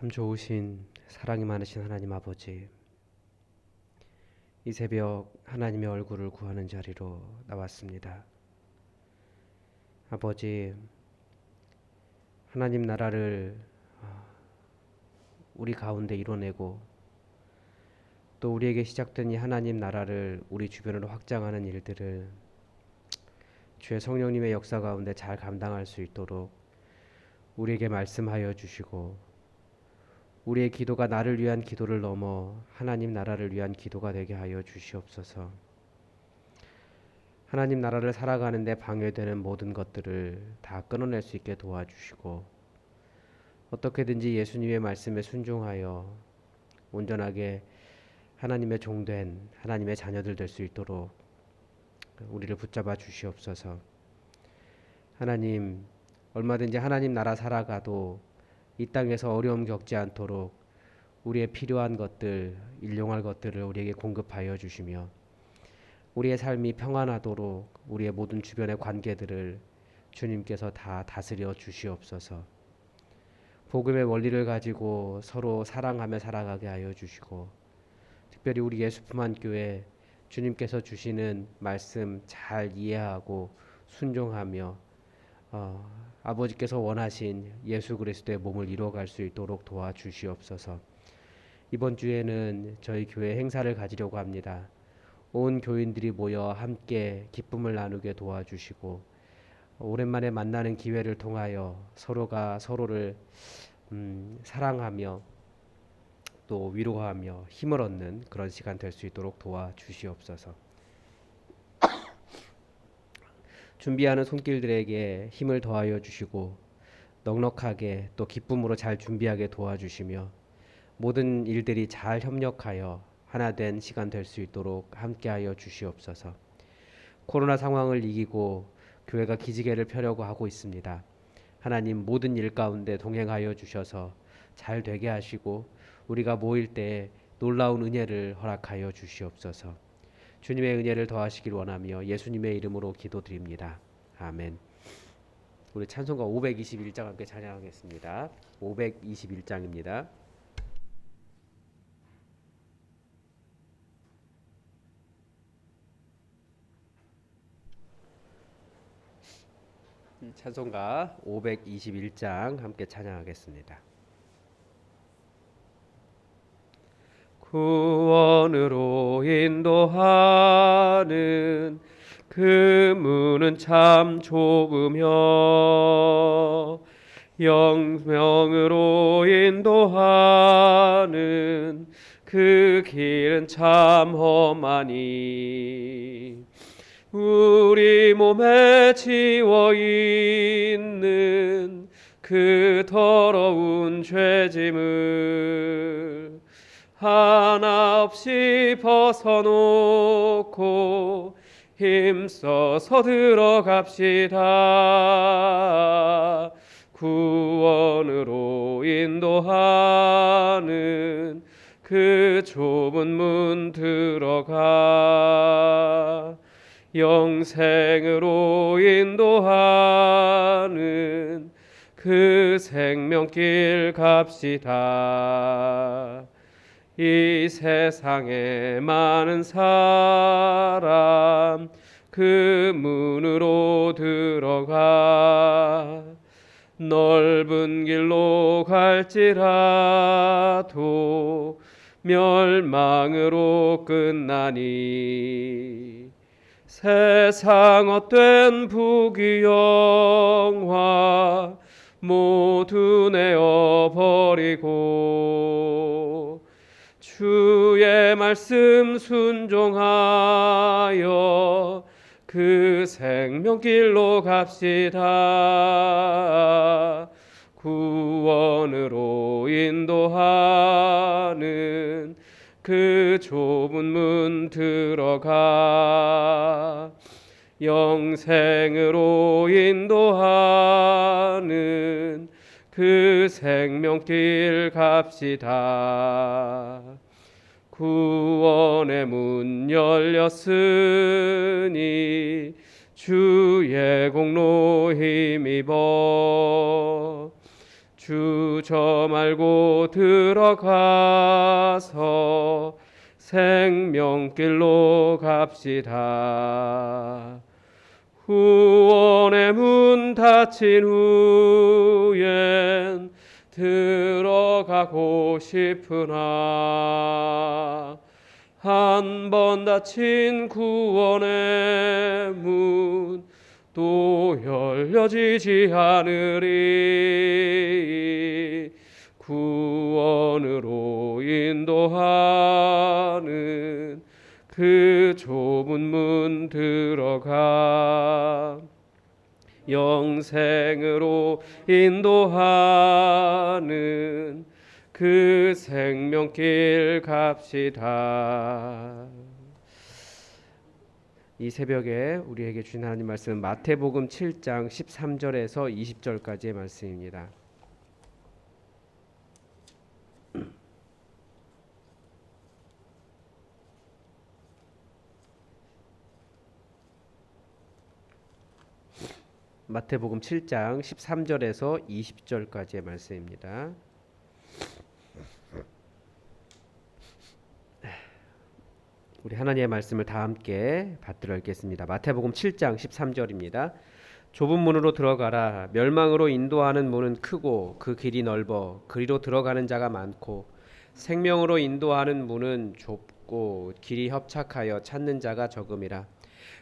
참 좋으신 사랑이 많으신 하나님 아버지 이 새벽 하나님의 얼굴을 구하는 자리로 나왔습니다. 아버지 하나님 나라를 아, 우리 가운데 이뤄내고 또 우리에게 시작된 이 하나님 나라를 우리 주변으로 확장하는 일들을 주의 성령님의 역사 가운데 잘 감당할 수 있도록 우리에게 말씀하여 주시고 우리의 기도가 나를 위한 기도를 넘어 하나님 나라를 위한 기도가 되게 하여 주시옵소서. 하나님 나라를 살아가는데 방해되는 모든 것들을 다 끊어낼 수 있게 도와주시고 어떻게든지 예수님의 말씀에 순종하여 온전하게 하나님의 종된 하나님의 자녀들 될 수 있도록 우리를 붙잡아 주시옵소서. 하나님 얼마든지 하나님 나라 살아가도 이 땅에서 어려움 겪지 않도록 우리의 필요한 것들, 일용할 것들을 우리에게 공급하여 주시며 우리의 삶이 평안하도록 우리의 모든 주변의 관계들을 주님께서 다 다스려 주시옵소서. 복음의 원리를 가지고 서로 사랑하며 살아가게 하여 주시고 특별히 우리 예수품한 교회 주님께서 주시는 말씀 잘 이해하고 순종하며 어, 아버지께서 원하신 예수 그리스도의 몸을 이루어갈 수 있도록 도와주시옵소서. 이번 주에는 저희 교회 행사를 가지려고 합니다. 온 교인들이 모여 함께 기쁨을 나누게 도와주시고 오랜만에 만나는 기회를 통하여 서로가 서로를 음, 사랑하며 또 위로하며 힘을 얻는 그런 시간 될 수 있도록 도와주시옵소서. 준비하는 손길들에게 힘을 더하여 주시고 넉넉하게 또 기쁨으로 잘 준비하게 도와주시며 모든 일들이 잘 협력하여 하나 된 시간 될 수 있도록 함께하여 주시옵소서. 코로나 상황을 이기고 교회가 기지개를 펴려고 하고 있습니다. 하나님 모든 일 가운데 동행하여 주셔서 잘 되게 하시고 우리가 모일 때 놀라운 은혜를 허락하여 주시옵소서. 주님의 은혜를 더하시길 원하며 예수님의 이름으로 기도드립니다. 아멘. 우리 찬송가 521장 함께 찬양하겠습니다. 521장입니다. 찬송가 521장 함께 찬양하겠습니다. 구원으로 인도하는 그 문은 참 좁으며 영명으로 인도하는 그 길은 참 험하니 우리 몸에 지워 있는 그 더러운 죄짐을 하나 없이 벗어놓고 힘써서 들어갑시다. 구원으로 인도하는 그 좁은 문 들어가 영생으로 인도하는 그 생명길 갑시다. 이 세상에 많은 사람 그 문으로 들어가. 넓은 길로 갈지라도 멸망으로 끝나니. 세상 헛된 부귀영화 모두 내어 버리고 주의 말씀 순종하여 그 생명길로 갑시다. 구원으로 인도하는 그 좁은 문 들어가 영생으로 인도하는 그 생명길 갑시다. 구원의 문 열렸으니 주의 공로 힘입어 주 주저 말고 들어가서 생명길로 갑시다. 후원의 문 닫힌 후엔 들어가고 싶으나 한 번 닫힌 구원의 문 또 열려지지 않으리. 구원으로 인도하는 그 좁은 문 들어가 영생으로 인도하는 그 생명길 갑시다. 이 새벽에 우리에게 주신 하나님 말씀은 마태복음 7장 13절에서 20절까지의 말씀입니다. 마태복음 7장 13절에서 20절까지의 말씀입니다. 우리 하나님의 말씀을 다 함께 받들어 읽겠습니다. 마태복음 7장 13절입니다. 좁은 문으로 들어가라. 멸망으로 인도하는 문은 크고 그 길이 넓어 그리로 들어가는 자가 많고 생명으로 인도하는 문은 좁고 길이 협착하여 찾는 자가 적음이라.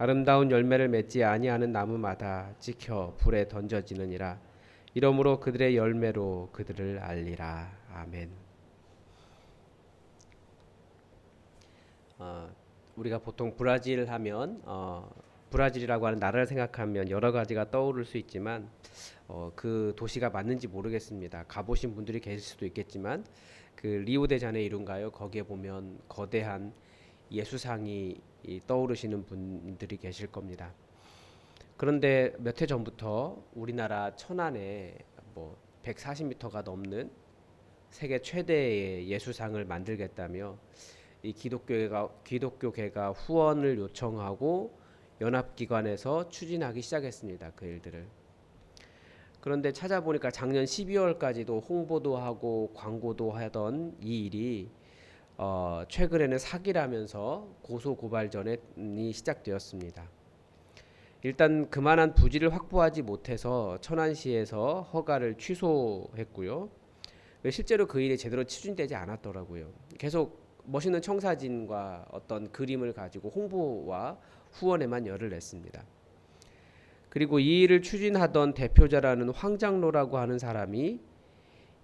아름다운 열매를 맺지 아니하는 나무마다 찍혀 불에 던져지느니라 이러므로 그들의 열매로 그들을 알리라 아멘. 어, 우리가 보통 브라질 하면 어, 브라질이라고 하는 나라를 생각하면 여러 가지가 떠오를 수 있지만 어, 그 도시가 맞는지 모르겠습니다. 가보신 분들이 계실 수도 있겠지만 그 리오데자네이루인가요? 거기에 보면 거대한 예수상이 이 떠오르시는 분들이 계실 겁니다. 그런데 몇 해 전부터 우리나라 천안에 뭐 140m가 넘는 세계 최대의 예수상을 만들겠다며 이 기독교회가 기독교계가 후원을 요청하고 연합기관에서 추진하기 시작했습니다. 그 일들을. 그런데 찾아보니까 작년 12월까지도 홍보도 하고 광고도 하던 이 일이 어, 최근에는 사기라면서 고소 고발 전이 시작되었습니다. 일단 그만한 부지를 확보하지 못해서 천안시에서 허가를 취소했고요. 실제로 그 일이 제대로 추진되지 않았더라고요. 계속 멋있는 청사진과 어떤 그림을 가지고 홍보와 후원에만 열을 냈습니다. 그리고 이 일을 추진하던 대표자라는 황장로라고 하는 사람이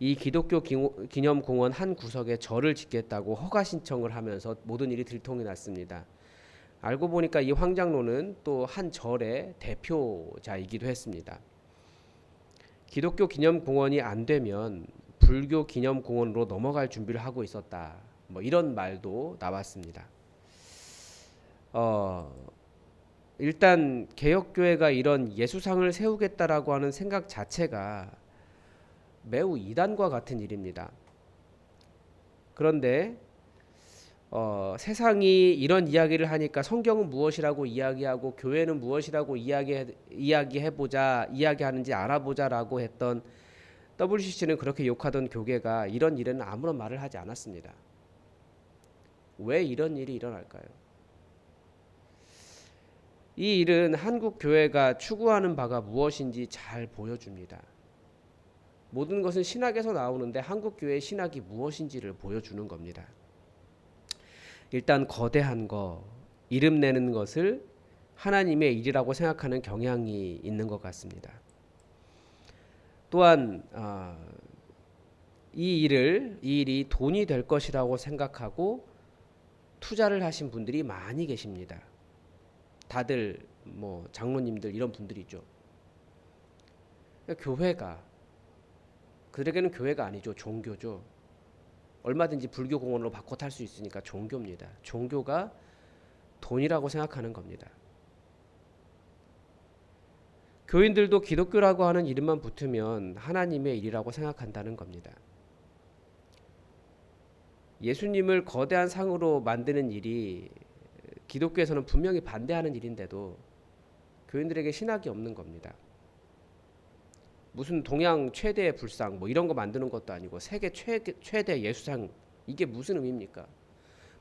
이 기독교 기념공원 한 구석에 절을 짓겠다고 허가 신청을 하면서 모든 일이 들통이 났습니다. 알고 보니까 이 황장로는 또 한 절의 대표자이기도 했습니다. 기독교 기념공원이 안 되면 불교 기념공원으로 넘어갈 준비를 하고 있었다. 뭐 이런 말도 나왔습니다. 어, 일단 개혁교회가 이런 예수상을 세우겠다라고 하는 생각 자체가 매우 이단과 같은 일입니다. 그런데 어, 세상이 이런 이야기를 하니까 성경은 무엇이라고 이야기하고 교회는 무엇이라고 이야기 이야기해 보자 이야기하는지 알아보자라고 했던 WCC는 그렇게 욕하던 교계가 이런 일에는 아무런 말을 하지 않았습니다. 왜 이런 일이 일어날까요? 이 일은 한국 교회가 추구하는 바가 무엇인지 잘 보여줍니다. 모든 것은 신학에서 나오는데 한국 교회의 신학이 무엇인지를 보여주는 겁니다. 일단 거대한 거, 이름 내는 것을 하나님의 일이라고 생각하는 경향이 있는 것 같습니다. 또한 어, 이 일을 이 일이 돈이 될 것이라고 생각하고 투자를 하신 분들이 많이 계십니다. 다들 뭐 장로님들 이런 분들이죠. 그러니까 교회가 그들에게는 교회가 아니죠 종교죠. 얼마든지 불교 공원으로 바꿔 탈 수 있으니까 종교입니다. 종교가 돈이라고 생각하는 겁니다. 교인들도 기독교라고 하는 이름만 붙으면 하나님의 일이라고 생각한다는 겁니다. 예수님을 거대한 상으로 만드는 일이 기독교에서는 분명히 반대하는 일인데도 교인들에게 신학이 없는 겁니다. 무슨 동양 최대의 불상 뭐 이런 거 만드는 것도 아니고 세계 최, 최대 예수상 이게 무슨 의미입니까?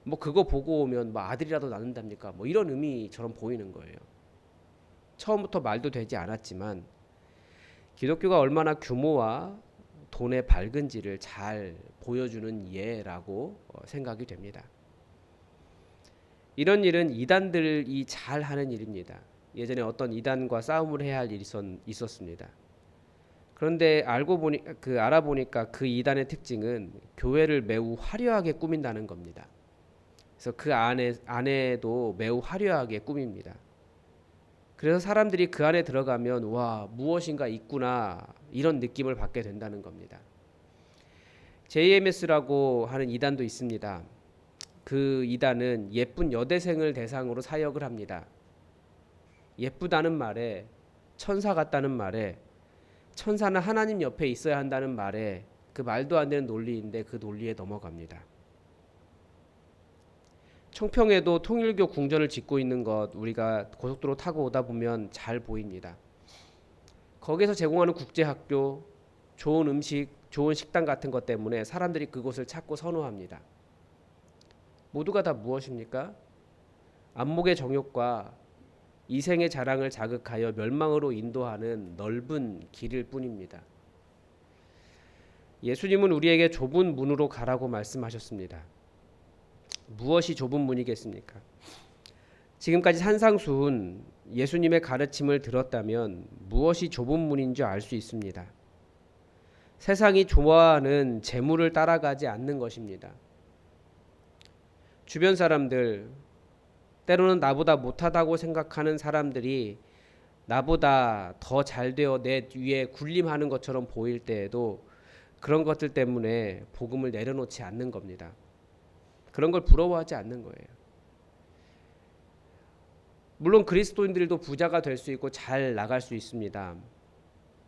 뭐 그거 보고 오면 뭐 아들이라도 낳는답니까? 뭐 이런 의미처럼 보이는 거예요. 처음부터 말도 되지 않았지만 기독교가 얼마나 규모와 돈의 밝은지를 잘 보여주는 예라고 어, 생각이 됩니다. 이런 일은 이단들이 잘 하는 일입니다. 예전에 어떤 이단과 싸움을 해야 할 일이 있었, 있었습니다. 그런데 알고 보니 그 알아보니까 그 이단의 특징은 교회를 매우 화려하게 꾸민다는 겁니다. 그래서 그 안에 안에도 매우 화려하게 꾸밉니다. 그래서 사람들이 그 안에 들어가면 와 무엇인가 있구나 이런 느낌을 받게 된다는 겁니다. JMS라고 하는 이단도 있습니다. 그 이단은 예쁜 여대생을 대상으로 사역을 합니다. 예쁘다는 말에 천사 같다는 말에 천사는 하나님 옆에 있어야 한다는 말에 그 말도 안 되는 논리인데 그 논리에 넘어갑니다. 청평에도 통일교 궁전을 짓고 있는 것 우리가 고속도로 타고 오다 보면 잘 보입니다. 거기서 제공하는 국제학교, 좋은 음식, 좋은 식당 같은 것 때문에 사람들이 그곳을 찾고 선호합니다. 모두가 다 무엇입니까? 안목의 정욕과 이생의 자랑을 자극하여 멸망으로 인도하는 넓은 길일 뿐입니다. 예수님은 우리에게 좁은 문으로 가라고 말씀하셨습니다. 무엇이 좁은 문이겠습니까? 지금까지 산상수훈 예수님의 가르침을 들었다면 무엇이 좁은 문인 줄알수 있습니다. 세상이 좋아하는 재물을 따라가지 않는 것입니다. 주변 사람들 때로는 나보다 못하다고 생각하는 사람들이 나보다 더 잘 되어 내 위에 군림하는 것처럼 보일 때에도 그런 것들 때문에 복음을 내려놓지 않는 겁니다. 그런 걸 부러워하지 않는 거예요. 물론 그리스도인들도 부자가 될 수 있고 잘 나갈 수 있습니다.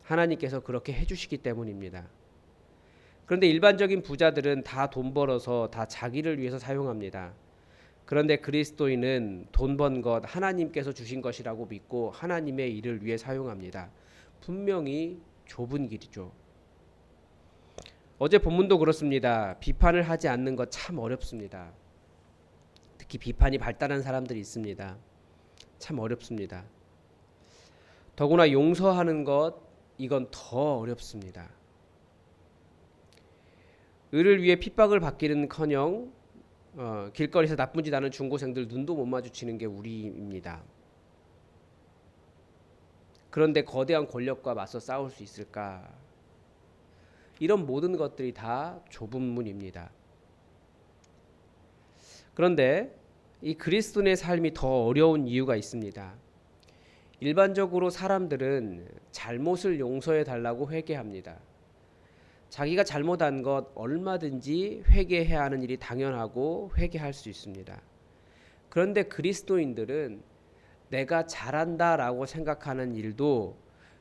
하나님께서 그렇게 해주시기 때문입니다. 그런데 일반적인 부자들은 다 돈 벌어서 다 자기를 위해서 사용합니다. 그런데 그리스도인은 돈 번 것 하나님께서 주신 것이라고 믿고 하나님의 일을 위해 사용합니다. 분명히 좁은 길이죠. 어제 본문도 그렇습니다. 비판을 하지 않는 것 참 어렵습니다. 특히 비판이 발달한 사람들이 있습니다. 참 어렵습니다. 더구나 용서하는 것 이건 더 어렵습니다. 의를 위해 핍박을 받기는커녕 어, 길거리에서 나쁜 짓 하는 중고생들 눈도 못 마주치는 게 우리입니다. 그런데 거대한 권력과 맞서 싸울 수 있을까? 이런 모든 것들이 다 좁은 문입니다. 그런데 이 그리스도인의 삶이 더 어려운 이유가 있습니다. 일반적으로 사람들은 잘못을 용서해 달라고 회개합니다. 자기가 잘못한 것 얼마든지 회개해야 하는 일이 당연하고 회개할 수 있습니다. 그런데 그리스도인들은 내가 잘한다라고 생각하는 일도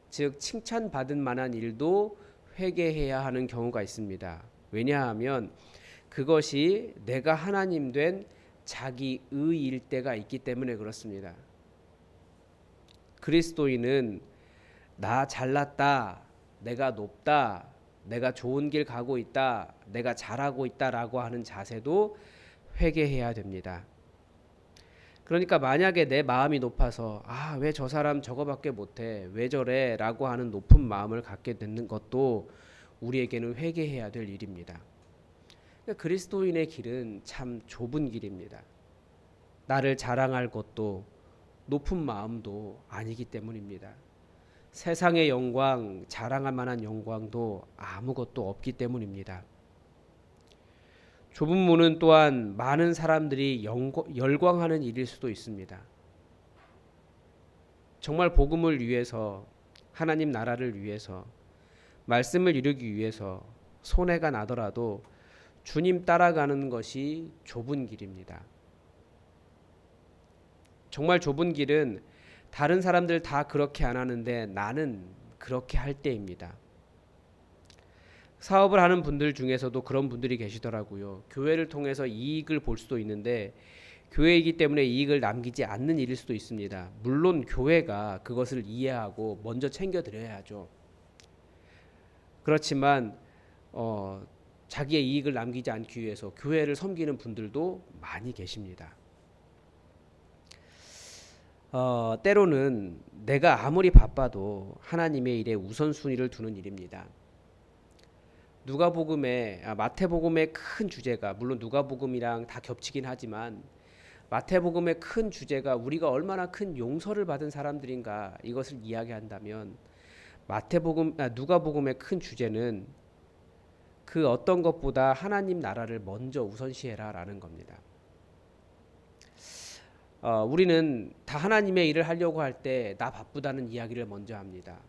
즉 칭찬받은 만한 일도 회개해야 하는 경우가 있습니다. 왜냐하면 그것이 내가 하나님 된 자기 의일 때가 있기 때문에 그렇습니다. 그리스도인은 나 잘났다, 내가 높다, 내가 좋은 길 가고 있다, 내가 잘하고 있다라고 하는 자세도 회개해야 됩니다. 그러니까 만약에 내 마음이 높아서 아 왜 저 사람 저거밖에 못해 왜 저래 라고 하는 높은 마음을 갖게 되는 것도 우리에게는 회개해야 될 일입니다. 그러니까 그리스도인의 길은 참 좁은 길입니다. 나를 자랑할 것도 높은 마음도 아니기 때문입니다. 세상의 영광, 자랑할 만한 영광도 아무것도 없기 때문입니다. 좁은 문은 또한 많은 사람들이 열광하는 일일 수도 있습니다. 정말 복음을 위해서 하나님 나라를 위해서 말씀을 이루기 위해서 손해가 나더라도 주님 따라가는 것이 좁은 길입니다. 정말 좁은 길은 다른 사람들 다 그렇게 안 하는데 나는 그렇게 할 때입니다. 사업을 하는 분들 중에서도 그런 분들이 계시더라고요. 교회를 통해서 이익을 볼 수도 있는데 교회이기 때문에 이익을 남기지 않는 일일 수도 있습니다. 물론 교회가 그것을 이해하고 먼저 챙겨 드려야죠. 그렇지만 어, 자기의 이익을 남기지 않기 위해서 교회를 섬기는 분들도 많이 계십니다. 어, 때로는 내가 아무리 바빠도 하나님의 일에 우선순위를 두는 일입니다. 누가복음의 아, 마태복음의 큰 주제가 물론 누가복음이랑 다 겹치긴 하지만 마태복음의 큰 주제가 우리가 얼마나 큰 용서를 받은 사람들인가 이것을 이야기한다면 마태복음 아, 누가복음의 큰 주제는 그 어떤 것보다 하나님 나라를 먼저 우선시해라라는 겁니다. 어, 우리는 다 하나님의 일을 하려고 할 때 나 바쁘다는 이야기를 먼저 합니다.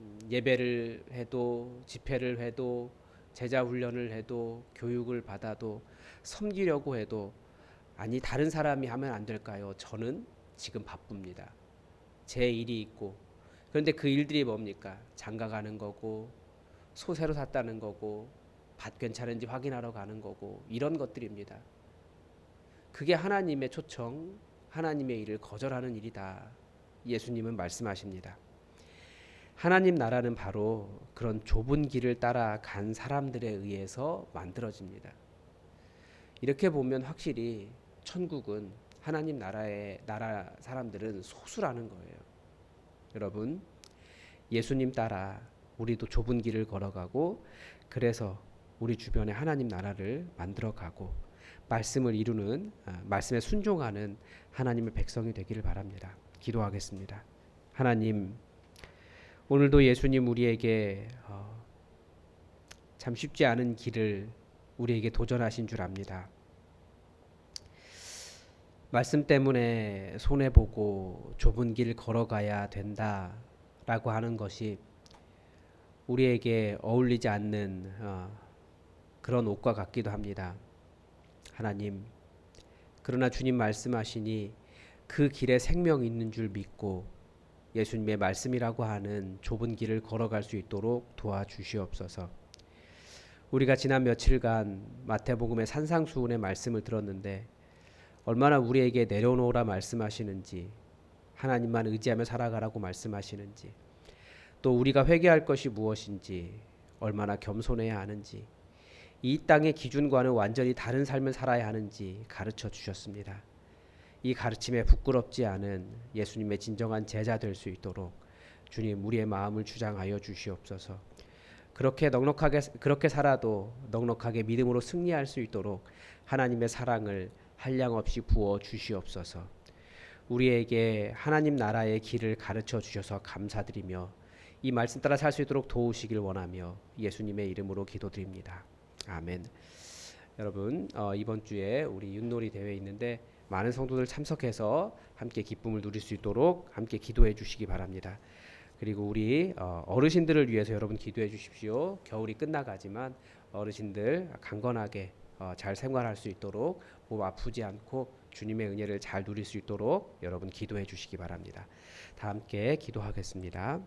음, 예배를 해도 집회를 해도 제자 훈련을 해도 교육을 받아도 섬기려고 해도 아니 다른 사람이 하면 안 될까요? 저는 지금 바쁩니다. 제 일이 있고 그런데 그 일들이 뭡니까? 장가 가는 거고 소 새로 샀다는 거고 밭 괜찮은지 확인하러 가는 거고 이런 것들입니다. 그게 하나님의 초청, 하나님의 일을 거절하는 일이다. 예수님은 말씀하십니다. 하나님 나라는 바로 그런 좁은 길을 따라 간 사람들에 의해서 만들어집니다. 이렇게 보면 확실히 천국은 하나님 나라의 나라 사람들은 소수라는 거예요. 여러분, 예수님 따라 우리도 좁은 길을 걸어가고 그래서 우리 주변에 하나님 나라를 만들어 가고 말씀을 이루는 아, 말씀에 순종하는 하나님의 백성이 되기를 바랍니다. 기도하겠습니다. 하나님 오늘도 예수님 우리에게 어, 참 쉽지 않은 길을 우리에게 도전하신 줄 압니다. 말씀 때문에 손해 보고 좁은 길 걸어가야 된다라고 하는 것이 우리에게 어울리지 않는 어, 그런 옷과 같기도 합니다. 하나님, 그러나 주님 말씀하시니 그 길에 생명 있는 줄 믿고 예수님의 말씀이라고 하는 좁은 길을 걸어갈 수 있도록 도와주시옵소서. 우리가 지난 며칠간 마태복음의 산상수훈의 말씀을 들었는데 얼마나 우리에게 내려놓으라 말씀하시는지 하나님만 의지하며 살아가라고 말씀하시는지 또 우리가 회개할 것이 무엇인지 얼마나 겸손해야 하는지 이 땅의 기준과는 완전히 다른 삶을 살아야 하는지 가르쳐 주셨습니다. 이 가르침에 부끄럽지 않은 예수님의 진정한 제자 될 수 있도록 주님 우리의 마음을 주장하여 주시옵소서. 그렇게 넉넉하게 그렇게 살아도 넉넉하게 믿음으로 승리할 수 있도록 하나님의 사랑을 한량 없이 부어 주시옵소서. 우리에게 하나님 나라의 길을 가르쳐 주셔서 감사드리며 이 말씀 따라 살 수 있도록 도우시길 원하며 예수님의 이름으로 기도드립니다. 아멘. 여러분 어, 이번 주에 우리 윷놀이 대회 있는데 많은 성도들 참석해서 함께 기쁨을 누릴 수 있도록 함께 기도해 주시기 바랍니다. 그리고 우리 어, 어르신들을 위해서 여러분 기도해 주십시오. 겨울이 끝나가지만 어르신들 강건하게 어, 잘 생활할 수 있도록 몸 아프지 않고 주님의 은혜를 잘 누릴 수 있도록 여러분 기도해 주시기 바랍니다. 다 함께 기도하겠습니다.